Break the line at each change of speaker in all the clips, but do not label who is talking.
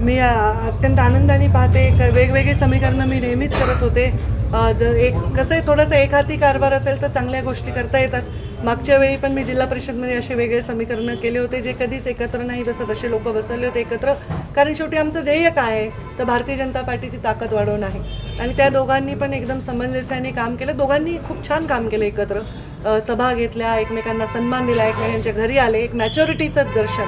मी अत्यंत आनंदाने पाहते. क- वेगवेगळी समीकरणं मी नेहमीच करत होते. जर एक कसं आहे थोडंसं एकहाती कारभार असेल तर चांगल्या गोष्टी करता येतात. मागच्या वेळी पण मी जिल्हा परिषदमध्ये असे वेगळे समीकरणं केले होते जे कधीच एकत्र नाही बसत असे लोक बसवले होते एकत्र. कारण शेवटी आमचं ध्येय काय आहे? तर भारतीय जनता पार्टीची ताकद वाढवणं आहे. आणि त्या दोघांनी पण एकदम समंजस्याने काम केलं. दोघांनी खूप छान काम केलं एकत्र. सभा घेतल्या एकमेकांना सन्मान दिला एकमेकांच्या घरी आले. एक मॅच्युरिटीचं दर्शन.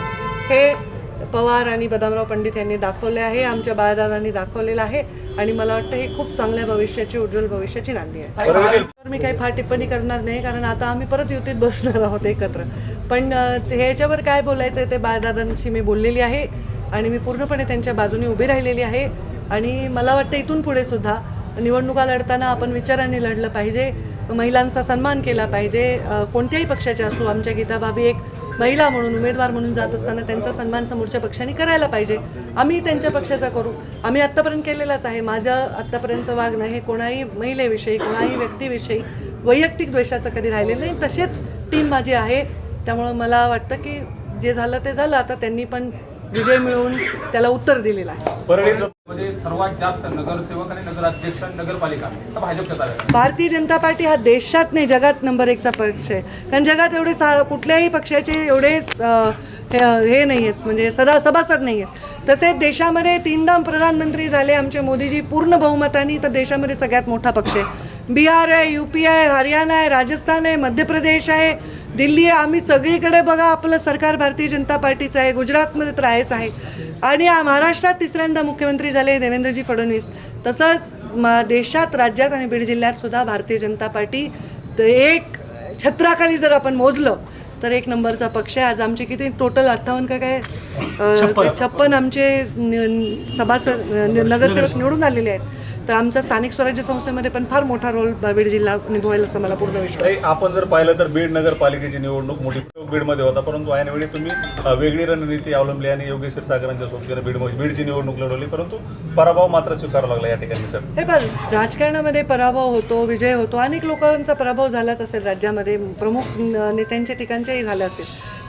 हे पवार आणि बदामराव पंडित यांनी दाखवले आहे आमच्या बाळदादांनी दाखवलेलं आहे आणि मला वाटतं हे खूप चांगल्या भविष्याची उज्ज्वल भविष्याची नांदी आहे. तर मी काही फार टिप्पणी करणार नाही कारण आता आम्ही परत युतीत बसणार आहोत एकत्र. पण ह्याच्यावर काय बोलायचं आहे ते बाळदादांशी मी बोललेली आहे आणि मी पूर्णपणे त्यांच्या बाजूने उभी राहिलेली आहे. आणि मला वाटतं इथून पुढे सुद्धा निवडणुका लढताना आपण विचारांनी लढलं पाहिजे महिलांचा सन्मान केला पाहिजे कोणत्याही पक्षाच्या असो आमच्या गीताबाबी एक महिला म्हणून उमेदवार म्हणून जात असताना त्यांचा सन्मान समोरच्या पक्षाने करायला पाहिजे. आम्ही त्यांच्या पक्षाचा करू. आम्ही आत्तापर्यंत केलेलाच आहे. माझं आत्तापर्यंतचं वागणं हे कोणाही महिलेविषयी कोणाही व्यक्तीविषयी वैयक्तिक द्वेषाचं कधी राहिलेलं नाही. तसेच टीम माझी आहे. त्यामुळं मला वाटतं की जे झालं ते झालं. आता त्यांनी पण विजय मिळवून त्याला उत्तर दिलेलं आहे.
सर्वात जास्त नगरसेवक आणि नगराध्यक्ष आणि नगरपालिका आहे
भारतीय जनता पार्टी हा देशात नाही जगात नंबर एकचा पक्ष आहे. कारण जगात एवढे सा कुठल्याही पक्षाचे एवढे अ, हे हे नाही आहेत म्हणजे सदा सभासद नाही आहेत. तसेच देशामध्ये तीनदा प्रधानमंत्री झाले आमचे मोदीजी पूर्ण बहुमतानी तर देशामध्ये सगळ्यात मोठा पक्ष आहे. बिहार आहे यू पी आहे हरियाणा आहे राजस्थान आहे मध्य प्रदेश आहे दिल्ली आहे. आम्ही सगळीकडे बघा आपलं सरकार भारतीय जनता पार्टीचं आहे गुजरातमध्ये तर आहेच आहे. आणि महाराष्ट्रात तिसऱ्यांदा मुख्यमंत्री झाले देवेंद्रजी फडणवीस. तसंच म देशात राज्यात आणि बीड जिल्ह्यात सुद्धा भारतीय जनता पार्टी त- एक छत्राखाली जर आपण मोजलं तर एक नंबरचा पक्ष आहे. आज आमचे किती टोटल अठ्ठावन्न का काय छप्पन. आमचे सभासद नगरसेवक निवडून आलेले आहेत. तर आमचा स्थानिक स्वराज्य संस्थेमध्ये पण फार मोठा रोल बीड जिल्हा निभवेल असं मला पूर्ण विश्वास.
आपण जर पाहिलं तर बीड नगरपालिकेची निवडणूक मोठी बीडमध्ये होता परंतु ऐनवेळी तुम्ही वेगळी रणनीती अवलंबली आणि योगेश क्षीरसागरांच्या सोबतीने बीड बीडची निवडणूक लढवली परंतु पराभव मात्र स्वीकारावा लागला या ठिकाणी सर.
हे पण राजकारणामध्ये पराभव होतो विजय होतो अनेक लोकांचा पराभव झालाच असेल राज्यामध्ये प्रमुख नेत्यांच्या ठिकाणच्याही झाला असेल.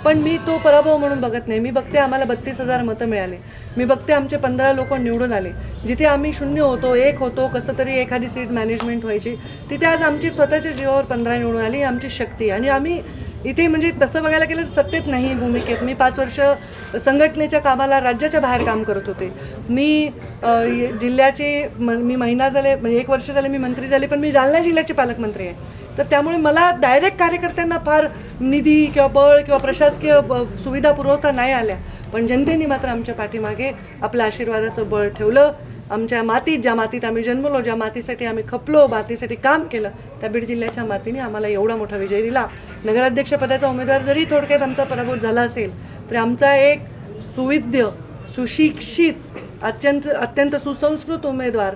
पण मी तो पराभव म्हणून बघत नाही. मी बघते आम्हाला बत्तीस हजार मतं मिळाले. मी बघते आमचे पंधरा लोक निवडून आले. जिथे आम्ही शून्य होतो एक होतो कसं तरी एखादी सीट मॅनेजमेंट व्हायची तिथे आज आमची स्वतःच्या जीवावर पंधरा निवडून आली आमची शक्ती. आणि आम्ही इथे म्हणजे तसं बघायला गेलं तर सत्तेत नाही भूमिकेत. मी पाच वर्ष संघटनेच्या कामाला राज्याच्या बाहेर काम करत होते. मी जिल्ह्याचे म मी महिना झाले म्हणजे एक वर्ष झाले मी मंत्री झाले पण मी जालना जिल्ह्याचे पालकमंत्री आहे. तर त्यामुळे मला डायरेक्ट कार्यकर्त्यांना फार निधी किंवा बळ किंवा प्रशासकीय ब- सुविधा पुरवता नाही आल्या. पण जनतेने मात्र आमच्या पाठीमागे आपल्या आशीर्वादाचं बळ ठेवलं. आमच्या मातीत ज्या मातीत आम्ही जन्मलो ज्या मातीसाठी आम्ही खपलो मातीसाठी काम केलं त्या बीड जिल्ह्याच्या मातीने आम्हाला एवढा मोठा विजय दिला. नगराध्यक्षपदाचा उमेदवार जरी थोडक्यात आमचा पराभूत झाला असेल तरी आमचा एक सुविद्य सुशिक्षित अत्यंत अत्यंत सुसंस्कृत उमेदवार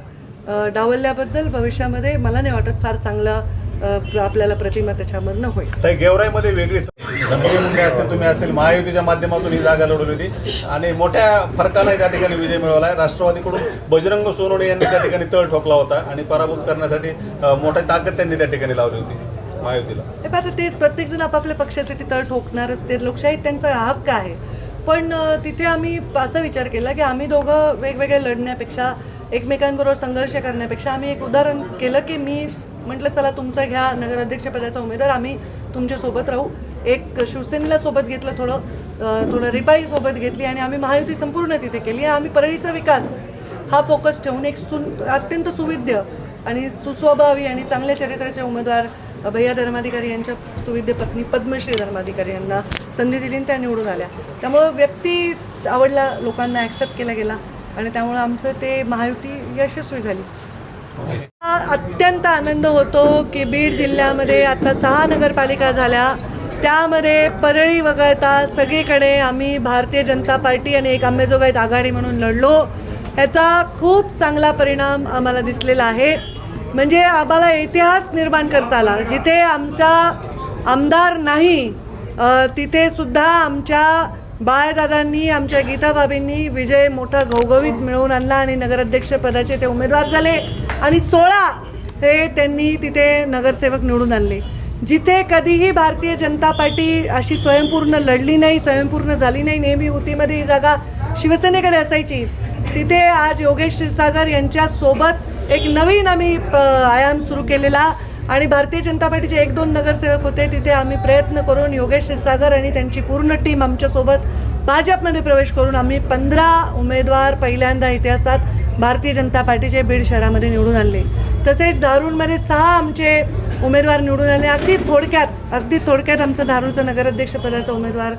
डावलल्याबद्दल भविष्यामध्ये मला नाही वाटत फार चांगलं आपल्याला प्रतिमा त्याच्यामधनं होईल.
गेवराईमध्ये वेगळी धनंजय मुंडे असतील तुम्ही असतील महायुतीच्या माध्यमातून ही जागा लढवली होती. आणि मोठ्या फरकाने त्या ठिकाणी विजय मिळवला. आहे राष्ट्रवादीकडून बजरंग सोनवणे यांनी त्या ठिकाणी तळ ठोकला होता आणि पराभूत करण्यासाठी अ, मोठी ताकद त्यांनी त्या ठिकाणी लावली होती महायुतीला.
हे ते प्रत्येकजण आपापल्या पक्षासाठी तळ ठोकणारच. ते लोकशाहीत त्यांचा हक्क आहे. पण तिथे आम्ही असा विचार केला की आम्ही दोघं वेगवेगळे लढण्यापेक्षा एकमेकांबरोबर संघर्ष करण्यापेक्षा आम्ही एक उदाहरण केलं की मी म्हटलं चला तुमचा घ्या नगराध्यक्षपदाचा उमेदवार आम्ही तुमच्यासोबत राहू. एक शिवसेनेला सोबत घेतलं थोडं थोडं रिपाई सोबत घेतली आणि आम्ही महायुती संपूर्ण तिथे केली. आम्ही परळीचा विकास हा फोकस ठेवून एक सु अत्यंत सुविद्य आणि सुस्वभावी आणि चांगल्या चरित्राचे उमेदवार भैया धर्माधिकारी यांच्या सुविद्य पत्नी पद्मश्री धर्माधिकारी यांना संधी दिली त्या निवडून आल्या. त्यामुळं व्यक्ती आवडला लोकांना ॲक्सेप्ट केला गेला आणि त्यामुळं आमचं ते महायुती यशस्वी झाली. अत्यंत आनंद होतो की बीड जिल्ह्यामध्ये आता सहा नगरपालिका झाल्या. त्यामध्ये परळी वगळता सगळीकडे आम्ही भारतीय जनता पार्टी आणि एक आंबेजोगाईत आघाडी म्हणून लढलो. ह्याचा खूप चांगला परिणाम आम्हाला दिसलेला आहे. म्हणजे आम्हाला इतिहास निर्माण करता आला जिथे आमचा आमदार नाही तिथे सुद्धा आमच्या बाळदादांनी आमच्या गीताबाबींनी विजय मोठा घवघवीत मिळवून आणला आणि नगराध्यक्षपदाचे ते उमेदवार झाले. आणि सोळा हे त्यांनी तिथे नगरसेवक निवडून आणले. जिथे कधीही भारतीय जनता पार्टी अशी स्वयंपूर्ण लढली नाही स्वयंपूर्ण झाली नाही नेहमी युतीमध्ये ही जागा शिवसेनेकडे असायची. तिथे आज योगेश क्षीरसागर यांच्यासोबत एक नवीन आम्ही प- आयाम सुरू केलेला. आणि भारतीय जनता पार्टीचे एक दोन नगरसेवक होते तिथे आम्ही प्रयत्न करून योगेश सागर आणि त्यांची पूर्ण टीम आमच्यासोबत भाजपमध्ये प्रवेश करून आम्ही पंधरा उमेदवार पहिल्यांदा इतिहासात भारतीय जनता पार्टीचे बीड शहरामध्ये निवडून आणले. तसेच धारूरमध्ये सहा आमचे उमेदवार निवडून आले. अगदी थोडक्यात अगदी थोडक्यात आमचं धारूरचं नगराध्यक्षपदाचा उमेदवार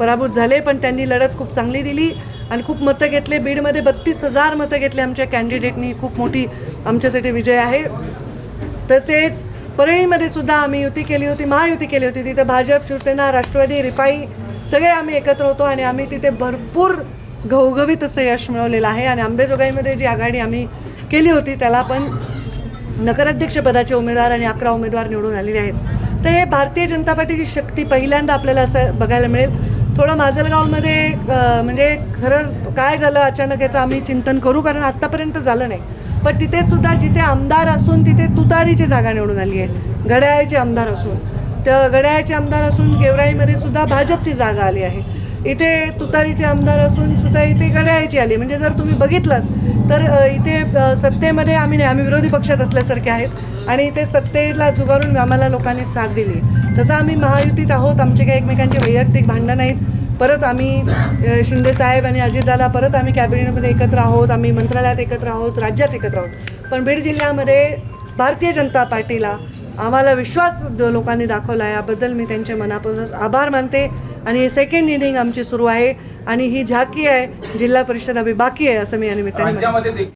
पराभूत झाले पण त्यांनी लढत खूप चांगली दिली आणि खूप मतं घेतले. बीडमध्ये बत्तीस हजार मतं घेतले आमच्या कॅन्डिडेटनी. खूप मोठी आमच्यासाठी विजय आहे. तसेच परळीमध्ये सुद्धा आम्ही युती केली होती महायुती केली होती. तिथे भाजप शिवसेना राष्ट्रवादी रिपाई सगळे आम्ही एकत्र होतो आणि आम्ही तिथे भरपूर घवघवीत असं यश मिळवलेलं आहे. आणि आंबेजोगाईमध्ये जी आघाडी आम्ही केली होती त्याला पण नगराध्यक्षपदाचे उमेदवार आणि अकरा उमेदवार निवडून आलेले आहेत. तर हे भारतीय जनता पार्टीची शक्ती पहिल्यांदा आपल्याला असं बघायला मिळेल. थोडं माजलगावमध्ये म्हणजे खरं काय झालं अचानक याचं आम्ही चिंतन करू कारण आत्तापर्यंत झालं नाही. पण तिथे सुद्धा जिथे आमदार असून तिथे तुतारीची जागा निवडून आली आहे. घड्याळ्याचे आमदार असून. तर घड्याळ्याचे आमदार असून गेवराईमध्ये सुद्धा भाजपची जागा आली आहे. इथे तुतारीचे आमदार असून सुद्धा इथे घड्याळ्याची आली म्हणजे जर तुम्ही बघितलं तर इथे सत्तेमध्ये आम्ही नाही आम्ही विरोधी पक्षात असल्यासारखे आहेत. आणि इथे सत्तेला जुगारून आम्हाला लोकांनी साथ दिली तसं आम्ही महायुतीत आहोत. आमचे काही एकमेकांचे वैयक्तिक भांडण नाहीत. परत आम्ही शिंदे साहेब आणि अजितदादा परत आम्ही कॅबिनेटमध्ये एकत्र आहोत आम्ही मंत्रालयात एकत्र आहोत राज्यात एकत्र आहोत. पण बीड जिल्ह्यामध्ये भारतीय जनता पार्टीला आम्हाला विश्वास लोकांनी दाखवला आहे. याबद्दल मी त्यांचे मनापासून आभार मानते आणि हे सेकंड इनिंग आमची सुरू आहे आणि ही झाकी आहे जिल्हा परिषद अभि बाकी आहे असं मी या निमित्ताने